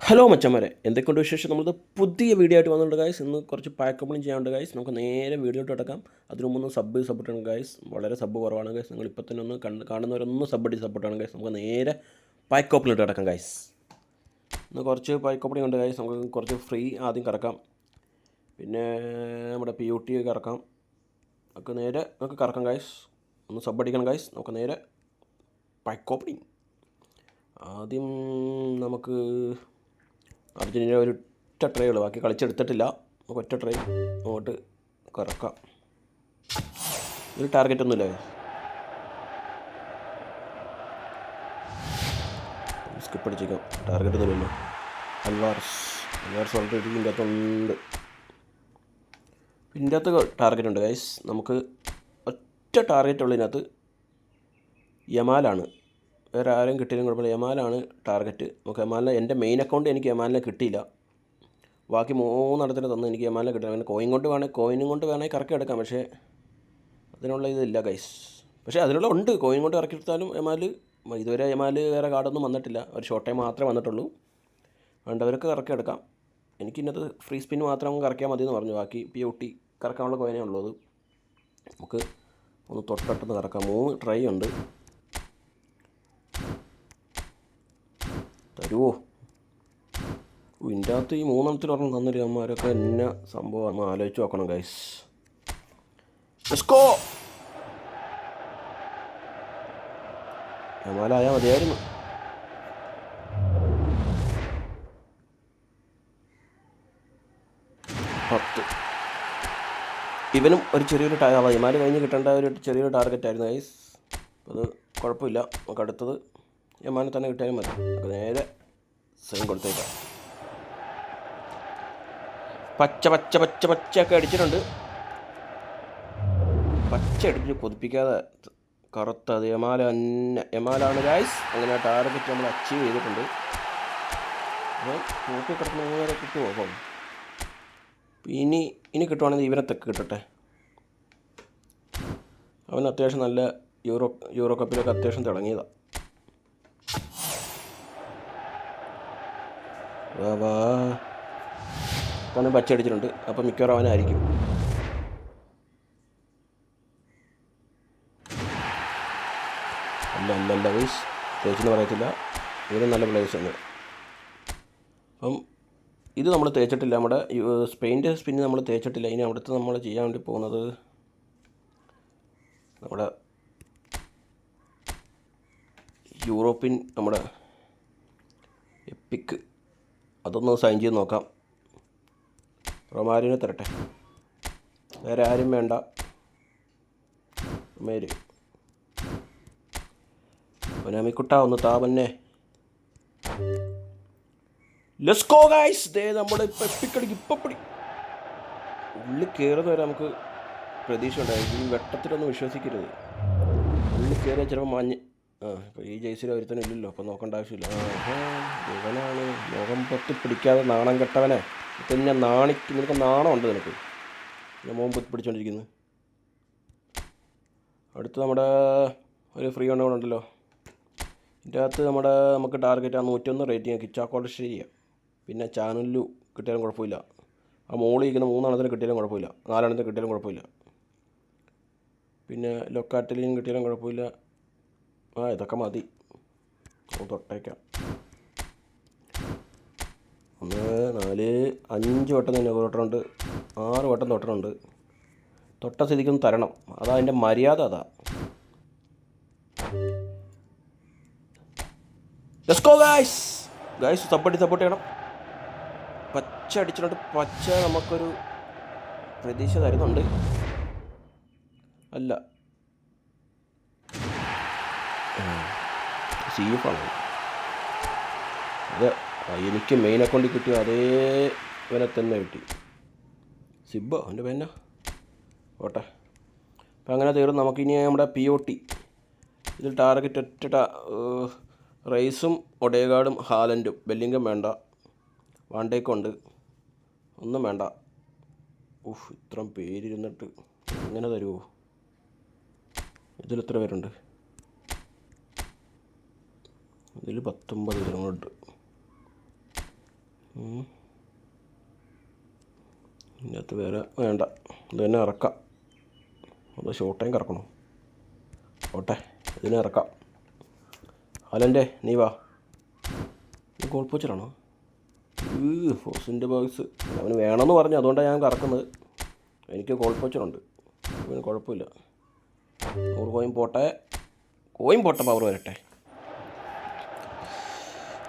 Hello മച്ചന്മാരെ എന്തൊക്കെയുണ്ട് വിശേഷം? നമ്മൾ പുതിയ വീഡിയോ ആയിട്ട് വന്നിട്ടുണ്ട് ഗൈസ് ഇന്ന് കുറച്ച് പാക്കപ്പിളും ചെയ്യാനുണ്ട് ഗൈസ് നമുക്ക് നേരെ വീഡിയോട്ട് കിടക്കാം. അതിനു മുമ്പ് സബ് സപ്പോർട്ടാണ് ഗൈസ് വളരെ സബ് കുറവാണ് ഗൈസ് നിങ്ങൾ ഇപ്പോൾ തന്നെ ഒന്ന് കണ്ട് കാണുന്നവരൊന്നും സബ് അടി സപ്പോർട്ടാണ് ഗൈസ് നമുക്ക് നേരെ പാക്കോപ്പിലിട്ട് കിടക്കാം ഗൈസ് ഇന്ന് കുറച്ച് പാക്കോപ്പിളി ഉണ്ട് ഗൈസ് നമുക്ക് കുറച്ച് ഫ്രീ ആദ്യം കറക്കാം പിന്നെ നമ്മുടെ പി യു ടി കറക്കാം. നമുക്ക് നേരെ നമുക്ക് കറക്കാം ഗൈസ് ഒന്ന് സബ് അടിക്കണം ഗൈസ് നമുക്ക് നേരെ പാക്കോപ്പിളി ആദ്യം നമുക്ക് അർജന്റീന ഒരു ഒറ്റ ട്രേ ഉള്ളു. ബാക്കി കളിച്ചെടുത്തിട്ടില്ല. നമുക്ക് ഒറ്റ ട്രേ അങ്ങോട്ട് കറക്കാം. ഒരു ടാർഗറ്റ് ഒന്നുമില്ല? സ്കിപ്പ് അടിച്ചേക്കാം. ടാർഗറ്റ് ഒന്നുമില്ലല്ലോ അൽവാർസ്. അൽവാർസ് ഓൾറെഡി ഇതിന്റെ അകത്തുണ്ട് ഇതിന്റെ അകത്ത് ടാർഗറ്റ് ഉണ്ട് ഗൈസ് നമുക്ക് ഒറ്റ ടാർഗറ്റ് ഉള്ളതിനകത്ത് യമാലാണ് വേറെ ആരും കിട്ടിയാലും കുഴപ്പമില്ല. യമാലാണ് ടാർഗറ്റ്. നമുക്ക് യമാലിനെ എന്റെ മെയിൻ അക്കൗണ്ട് എനിക്ക് യമാലിനെ കിട്ടിയില്ല. ബാക്കി മൂന്നിടത്തിന് തന്നു എനിക്ക് യമാലിനെ കിട്ടില്ല. അങ്ങനെ കോയിൻ കൊണ്ട് വേണേൽ കോയിനും കൊണ്ട് വേണമെങ്കിൽ കറക്കി എടുക്കാം. പക്ഷേ അതിനുള്ള ഇതില്ല ഗൈസ് പക്ഷേ അതിനുള്ള ഉണ്ട്. കോയിൻ കൊണ്ട് കറക്കി എടുത്താലും യമാൽ ഇതുവരെ യമാൽ വേറെ കാർഡൊന്നും വന്നിട്ടില്ല. ഒരു ഷോർട്ട് ടൈം മാത്രമേ വന്നിട്ടുള്ളൂ. വേണ്ടവരൊക്കെ കറക്കി എടുക്കാം. എനിക്ക് ഇന്നത്തെ ഫ്രീ സ്പിൻ മാത്രം കറക്കിയാൽ മതി എന്ന് പറഞ്ഞു. ബാക്കി പി ഒ ടി കറക്കാനുള്ള കോയിനേ അത്. നമുക്ക് ഒന്ന് തൊട്ടടുത്ത് കറക്കാം. മൂന്ന് ട്രൈ ഉണ്ട്. തരുമോ ഇതിന്റെ അകത്ത് ഈ മൂന്നെണ്ണത്തിൽ ഒരെണ്ണം തന്നില്ല അമ്മമാരൊക്കെ എന്നെ സംഭവം ഒന്ന് ആലോചിച്ച് നോക്കണം ഗൈസ് എസ്കോ യമാലായാൽ മതിയായിരുന്നു. പത്ത്. ഇവനും ഒരു ചെറിയൊരു ടാ യമാൽ കഴിഞ്ഞ് കിട്ടേണ്ട ഒരു ചെറിയൊരു ടാർഗറ്റ് ആയിരുന്നു ഗൈസ് അത് കുഴപ്പമില്ല. നമുക്ക് അടുത്തത് യമാനെ തന്നെ കിട്ടിയാലും മതി. അപ്പോൾ നേരെ സെയിം കൊടുത്തേക്കാം. പച്ച പച്ച പച്ച പച്ചയൊക്കെ അടിച്ചിട്ടുണ്ട്. പച്ച അടിച്ച് കൊതിപ്പിക്കാതെ കറുത്ത അത് യമാല തന്നെ. യമാലാണ് ഗായ്സ് അങ്ങനെ ടാർഗറ്റ് നമ്മൾ അച്ചീവ് ചെയ്തിട്ടുണ്ട്. അപ്പോൾ നോക്കി കിടക്കുന്ന നേരെ കിട്ടുമോ അപ്പം? ഇനി ഇനി കിട്ടുവാണെങ്കിൽ ഇവനെ കിട്ടട്ടെ. അവൻ അത്യാവശ്യം നല്ല യൂറോ യൂറോ കപ്പിലൊക്കെ അത്യാവശ്യം തിളങ്ങിയതാണ് വാ അവന് പച്ചടിച്ചിട്ടുണ്ട് അപ്പം മിക്കവാറും അവനായിരിക്കും അല്ല അല്ല അല്ല വൈസ് തേച്ചെന്ന് പറയത്തില്ല. ഇവരും നല്ല പ്ലേയേഴ്സ് ആണ്. അപ്പം ഇത് നമ്മൾ തേച്ചിട്ടില്ല. നമ്മുടെ സ്പെയിന്റെ സ്പിന്ന് നമ്മൾ തേച്ചിട്ടില്ല. ഇനി അവിടുത്തെ നമ്മൾ ചെയ്യാൻ വേണ്ടി പോകുന്നത് നമ്മുടെ യൂറോപ്യൻ നമ്മുടെ എപ്പിക്ക് അതൊന്ന് സൈൻ ചെയ്ത് നോക്കാം. റൊമാരിനെ തരട്ടെ. വേറെ ആരും വേണ്ട. മേര് ഒനാമിക്കുട്ട ഒന്ന് താപന്നെ ലെസ്കോ ഗൈസ് ദേ നമ്മുടെ ഇപ്പം എപ്പിക്കടിക്ക് ഇപ്പം പിടി. ഉള്ളിൽ കയറുന്ന വരെ നമുക്ക് പ്രതീക്ഷ ഉണ്ടായിരുന്നു വെട്ടത്തിലൊന്നും വിശ്വസിക്കരുത്. ഉള്ളിൽ കയറിയാൽ ചിലപ്പോൾ മഞ്ഞ് ആ ഇപ്പോൾ ഈ ജേഴ്സിയിൽ ഒരുത്തനും ഇല്ലല്ലോ അപ്പോൾ നോക്കേണ്ട ആവശ്യമില്ല. ഇവനാണ് മുഖം പൊത്തി പിടിക്കാതെ നാണം കെട്ടവനെ. ഞാൻ നാണിക്ക് നിനക്ക് നാണമുണ്ട് നിനക്ക്. ഞാൻ മുഖം പൊത്തി പിടിച്ചോണ്ടിരിക്കുന്നു. അടുത്ത് നമ്മുടെ ഒരു ഫ്രീ ഉണ്ട് ഉണ്ടല്ലോ. ഇതിന്റെ അകത്ത് നമ്മുടെ നമുക്ക് ടാർഗറ്റ് ആ നൂറ്റൊന്ന് റേറ്റിംഗ് ചെയ്യാം പിന്നെ ചാനലിലു കിട്ടിയാലും കുഴപ്പമില്ല. ആ മോളിൽ ഇരിക്കുന്ന മൂന്നെണ്ണത്തിന് കിട്ടിയാലും കുഴപ്പമില്ല നാലെണ്ണത്തിന് കിട്ടിയാലും കുഴപ്പമില്ല. പിന്നെ ലൊക്കാറ്റലിയും കിട്ടിയാലും കുഴപ്പമില്ല. ആ ഇതൊക്കെ മതി. തൊട്ടേക്കാം. ഒന്ന് നാല് അഞ്ച് വട്ടം തന്നെ തൊട്ടുണ്ട് ആറ് വട്ടം തൊട്ടിട്ടുണ്ട്. തൊട്ട സ്ഥിതിക്കൊന്ന് തരണം. അതാ അതിന്റെ മര്യാദ അതാ. ഗൈസ് ഗൈസ് സപ്പോർട്ട് സപ്പോർട്ട് ചെയ്യണം. പച്ച അടിച്ചിട്ടുണ്ട്. പച്ച നമുക്കൊരു പ്രതീക്ഷ തരുന്നുണ്ട്. അല്ല സി എഫ് ആണ്. അത് എനിക്ക് മെയിൻ അക്കൗണ്ടിൽ കിട്ടിയ അതേ വില തന്നെ കിട്ടി. സിബോ അവന്റെ പേന ഓട്ടെ അപ്പം അങ്ങനെ തീർന്നു. നമുക്കിനി നമ്മുടെ പി ഒ ടി ഇതിൽ ടാർഗറ്റ് ഒറ്റ റൈസും ഒഡേഗാർഡും ഹാലൻഡും. ബെല്ലിങ്കം വേണ്ട. വാണ്ടേക്കുണ്ട്. ഒന്നും വേണ്ട. ഉഫ് ഇത്രയും പേരിരുന്നിട്ട് എങ്ങനെ തരുമോ ഇതിൽ എത്ര പേരുണ്ട്? ഇതിൽ പത്തൊമ്പത് ഉം. ഇതിനകത്ത് വേറെ വേണ്ട. ഇത് തന്നെ ഇറക്കാം. അത് ഷോട്ടേം കറക്കണം. ഓട്ടെ ഇതിനെ ഇറക്കാം. അലന്റെ നീ വാ. ഇത് ഗോൾ പോച്ചറാണോ ഫോസിന്റെ ബോക്സ് അവന് വേണമെന്ന് പറഞ്ഞു അതുകൊണ്ടാണ് ഞാൻ കറക്കുന്നത്. എനിക്ക് ഗോൾ പോച്ചറുണ്ട് അവന് കുഴപ്പമില്ല. നൂറ് കോയും പോട്ടെ. കോയിൻ പോട്ടെ പവർ വരട്ടെ.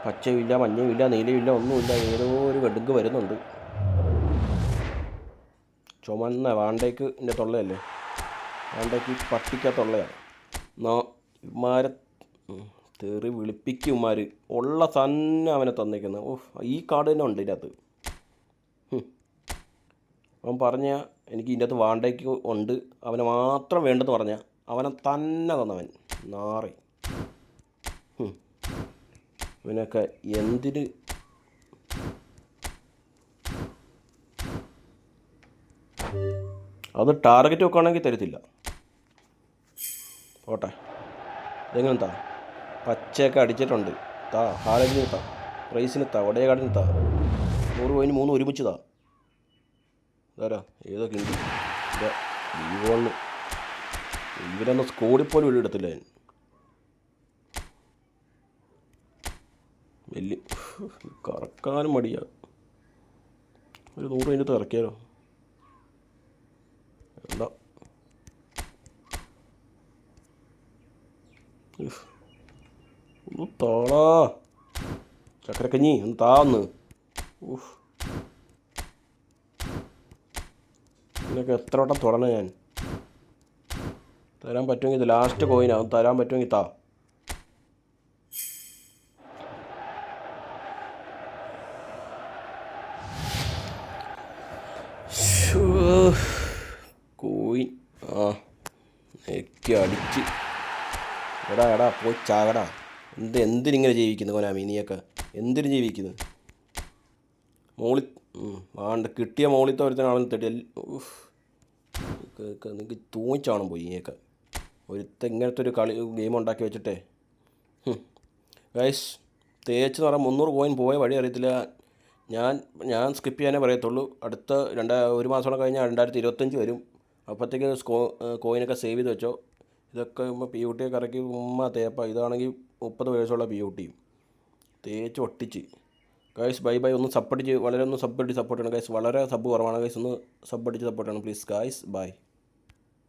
പച്ചയുമില്ല മഞ്ഞയുമില്ല നീലയുമില്ല ഒന്നുമില്ല. ഏതോ ഒരു വെടുങ്ക് വരുന്നുണ്ട്. ചുമന്ന വാണ്ടേക്ക് എന്റെ തൊള്ളയല്ലേ? വാണ്ടേക്ക് ഈ പട്ടിക്ക തൊള്ളയാണ്. നാ ഇമാരെ തെറി വിളിപ്പിക്കും ഇമാർ ഉള്ള തന്നെ അവനെ തന്നേക്കുന്നത് ഓ ഈ കാർഡ് തന്നെ ഉണ്ട് ഇതിനകത്ത്. അവൻ പറഞ്ഞ എനിക്ക് ഇതിന്റെ അകത്ത് വാണ്ടേക്ക് ഉണ്ട്. അവനെ മാത്രം വേണ്ടെന്ന് പറഞ്ഞ അവനെ തന്നെ തന്നവൻ. നാറി. ഇവനൊക്കെ എന്തിന് അത് ടാർഗറ്റ് വെക്കുകയാണെങ്കിൽ തരത്തില്ല. പോട്ടെ. എങ്ങനെ താ പച്ചയൊക്കെ അടിച്ചിട്ടുണ്ട്. താ ഹാലജിന് താ പ്രൈസിന് താ ഒടയകാടിന് താ നൂറ് പോയിന് മൂന്ന് ഒരുമിച്ച് താ ഇതാരാ? ഏതൊക്കെ ഉണ്ട്? ഇവരൊന്ന് സ്കോറിൽ പോലും വീടെടുത്തില്ല ഞാൻ കറക്കാനും മടിയാ. ഒരു നൂറ് കഴിഞ്ഞിട്ട് ഇറക്കിയാലോ? ഉഫ്. ഒന്ന് താളാ ചക്കരക്കഞ്ഞി ഒന്ന് താന്ന്. ഇതിനൊക്കെ എത്ര വട്ടം തുടങ്ങണം ഞാൻ? തരാൻ പറ്റുമെങ്കിൽ ലാസ്റ്റ് കോയിനാ ഒന്ന് തരാൻ പറ്റുമെങ്കിൽ താ. നെക്കി അടിച്ച്. എടാ എടാ പോയി ചാകടാ എന്ത് എന്തിനിങ്ങനെ ജീവിക്കുന്നു കൊനാമി നീയൊക്കെ? എന്തിനു ജീവിക്കുന്നു? മോളി ആണ്ട് കിട്ടിയ മോളിത്തെ ഒരുത്തനാണെന്ന് തെറ്റി നിങ്ങൾക്ക് തൂങ്ങിച്ചാണം പോയി നീയൊക്കെ. ഒരുത്ത ഇങ്ങനത്തെ ഒരു കളി ഗെയിം ഉണ്ടാക്കി വെച്ചിട്ടേ. ഗൈസ് തേച്ച് എന്ന് പറഞ്ഞാൽ മുന്നൂറ് കോയിൻ പോയ വഴി അറിയത്തില്ല. ഞാൻ ഞാൻ സ്കിപ്പ് ചെയ്യാനേ പറയത്തുള്ളൂ. അടുത്ത രണ്ടാ ഒരു മാസം കഴിഞ്ഞാൽ രണ്ടായിരത്തി ഇരുപത്തഞ്ച് വരും. അപ്പോഴത്തേക്ക് സ്കോ കോയിനൊക്കെ സേവ് ചെയ്ത് വെച്ചോ. ഇതൊക്കെ പി ടി ഒക്കെ ഇറക്കി ഉമ്മ തേപ്പ. ഇതാണെങ്കിൽ മുപ്പത് വയസ്സുള്ള പി യു ടിയും തേച്ച് ഒട്ടിച്ച്. ഗൈസ് ബൈ ബൈ ഒന്ന് സപ്പോർട്ട് ചെയ്ത് വളരെ ഒന്ന് സപ്പോർട്ട് സപ്പോർട്ട് ചെയ്യണം. ഗൈസ് വളരെ സബ് കുറവാണ്. ഗൈസ് ഒന്ന് സപ്പോർട്ട് ചെയ്ത് സപ്പോർട്ട് ചെയ്യണം. Please guys bye